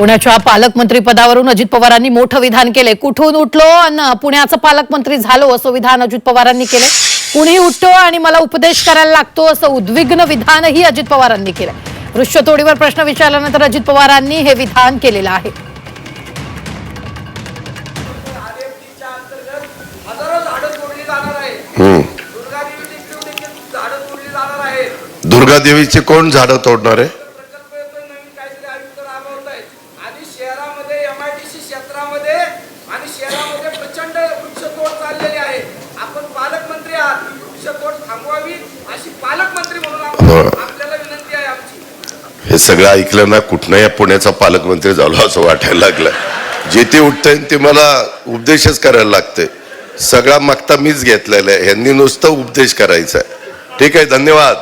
पुण्याच्या पालकमंत्री पदावरून अजित पवारांनी मोठं विधान केले. कुठून उठलो आणि पुण्याचं पालकमंत्री झालो असं विधान अजित पवारांनी केले? कुणी उठतो आणि मला उपदेश करायला लागतो असं उद्विग्न विधानही अजित पवारांनी केलं. वृक्षतोडीवर प्रश्न विचारल्यानंतर अजित पवारांनी हे विधान केलेलं आहे. आरएफटीच्या अंतर्गत हजारो झाडं तोडली जाणार आहेत दुर्गा देवी देखील देखील झाडं तोडली जाणार आहेत. दुर्गादेवीचे कोण झाडं तोडणार आहे? एमआयडीसी क्षेत्रामध्ये आणि शहरामध्ये प्रचंड वृक्षतोड चाललेली आहे. आपण पालकमंत्री आहात. ही वृक्षतोड थांबवावी अशी पालकमंत्री म्हणून. आपल्याला विनंती आहे आमची. हे सगळं ऐकलं ना कुठनं या पुण्याचा पालकमंत्री झालो असं वाटायला लागलं. जे ते उठतंय ते मला उपदेशच करायला लागते सगळा मागता मीच घेतलेला आहे. यांनी नुसतं उपदेश करायचा आहे. ठीक आहे धन्यवाद.